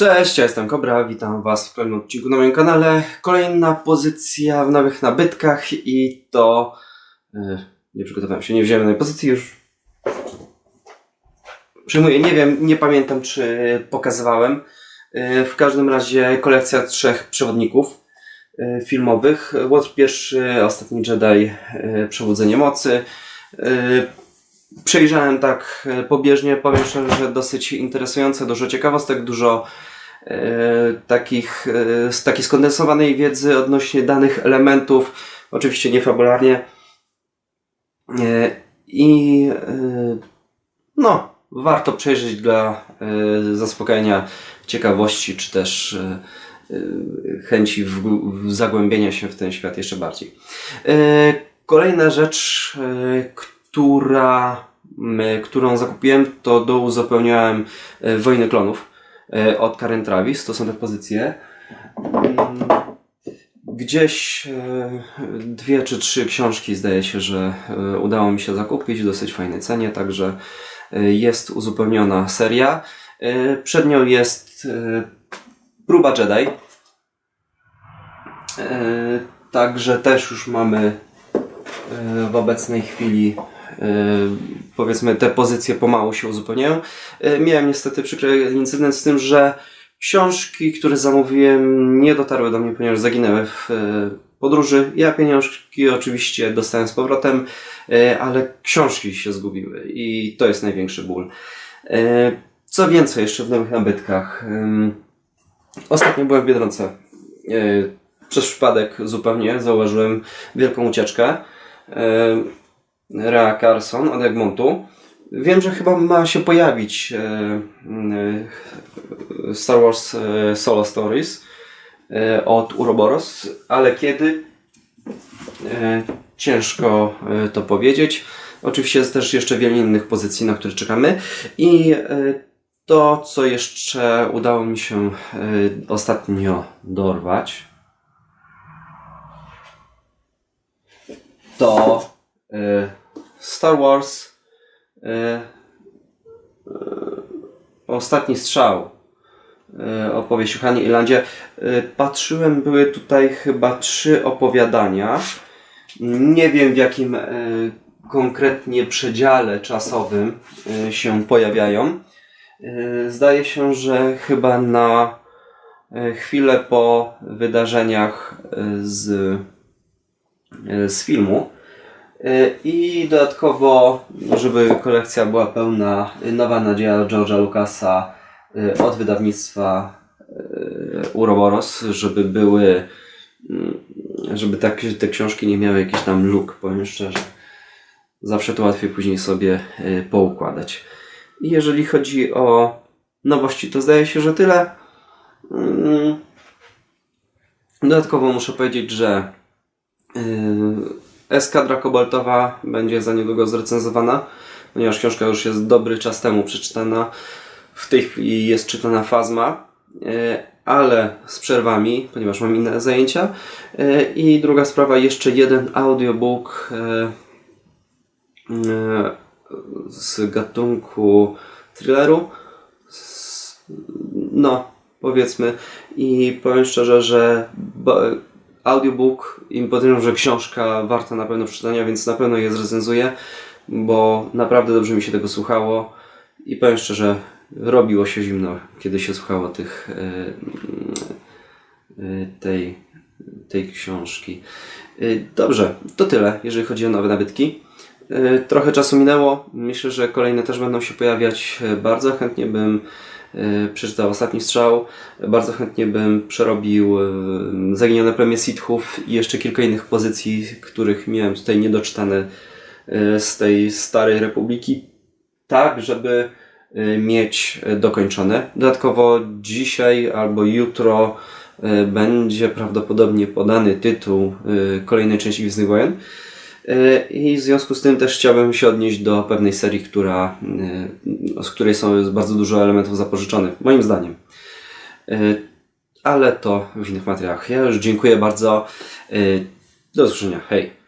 Cześć, ja jestem Kobra, witam Was w kolejnym odcinku na moim kanale. Kolejna pozycja w nowych nabytkach i to... e, nie przygotowałem się, nie wziąłem tej pozycji już. Przyjmuję, nie wiem, nie pamiętam czy pokazywałem. E, w każdym razie kolekcja trzech przewodników e, filmowych. Łotr pierwszy, Ostatni Jedi, e, Przebudzenie Mocy. E, Przejrzałem tak e, pobieżnie, powiem szczerze, że dosyć interesujące, dużo ciekawostek, dużo e, takich, e, takiej skondensowanej wiedzy odnośnie danych elementów, oczywiście nie fabularnie. E, I e, no, warto przejrzeć dla e, ciekawości, czy też e, e, chęci w, w zagłębienia się w ten świat jeszcze bardziej. E, Kolejna rzecz, e, która, którą zakupiłem, to douzupełniałem e, Wojny Klonów e, od Karen Travis. To są te pozycje. Mm, Gdzieś e, dwie czy trzy książki zdaje się, że udało mi się zakupić w dosyć fajnej cenie, także jest uzupełniona seria. Przed nią jest próba Jedi. Także też już mamy w obecnej chwili powiedzmy te pozycje pomału się uzupełniają. E, Miałem niestety przykry incydent z tym, że książki, które zamówiłem nie dotarły do mnie, ponieważ zaginęły w e, podróży. Ja pieniążki oczywiście dostałem z powrotem, ale książki się zgubiły i to jest największy ból. Co więcej jeszcze w nowych nabytkach. Ostatnio byłem w Biedronce. Przez przypadek zupełnie zauważyłem wielką ucieczkę. Rea Carson od Egmontu. Wiem, że chyba ma się pojawić e, e, Star Wars e, Solo Stories od Uroboros, ale kiedy? Ciężko to powiedzieć. Oczywiście jest też jeszcze wiele innych pozycji, na które czekamy. I to, co jeszcze udało mi się ostatnio dorwać, to Star Wars e, e, Ostatni strzał. E, opowieść o Hanie Irlandzie. Patrzyłem, były tutaj chyba trzy opowiadania. Nie wiem w jakim konkretnie przedziale czasowym się pojawiają. Zdaje się, że chyba na chwilę po wydarzeniach z, z filmu. E, I dodatkowo, żeby kolekcja była pełna, e, nowa nadzieja George'a Lucasa e, od wydawnictwa e, Uroboros, żeby były, mm, żeby tak, te książki nie miały jakichś tam luk, powiem szczerze. Zawsze to łatwiej później sobie poukładać. I jeżeli chodzi o nowości, to zdaje się, że tyle. Mm. Dodatkowo muszę powiedzieć, że Eskadra Kobaltowa będzie za niedługo zrecenzowana, ponieważ książka już jest dobry czas temu przeczytana. W tej chwili jest czytana Fazma, yy, ale z przerwami, ponieważ mam inne zajęcia. Yy, I druga sprawa, jeszcze jeden audiobook yy, z gatunku thrilleru. No, powiedzmy. I powiem szczerze, że audiobook im podejrzewam, że książka warta na pewno przeczytania, więc na pewno je zrecenzuję, bo naprawdę dobrze mi się tego słuchało i powiem szczerze, robiło się zimno, kiedy się słuchało tych e, e, tej, tej książki. E, Dobrze, to tyle, jeżeli chodzi o nowe nabytki. Trochę czasu minęło. Myślę, że kolejne też będą się pojawiać. Bardzo chętnie bym przeczytał Ostatni Strzał. Bardzo chętnie bym przerobił e, Zaginione plemię Sithów i jeszcze kilka innych pozycji, których miałem tutaj niedoczytane e, z tej starej republiki. Tak, żeby e, mieć e, dokończone. Dodatkowo dzisiaj albo jutro e, będzie prawdopodobnie podany tytuł e, kolejnej części Gwiezdnych Wojen. E, I w związku z tym też chciałbym się odnieść do pewnej serii, która, e, z której są jest bardzo dużo elementów zapożyczonych, moim zdaniem. E, Ale to w innych materiałach. Ja już dziękuję bardzo. Do usłyszenia. Hej.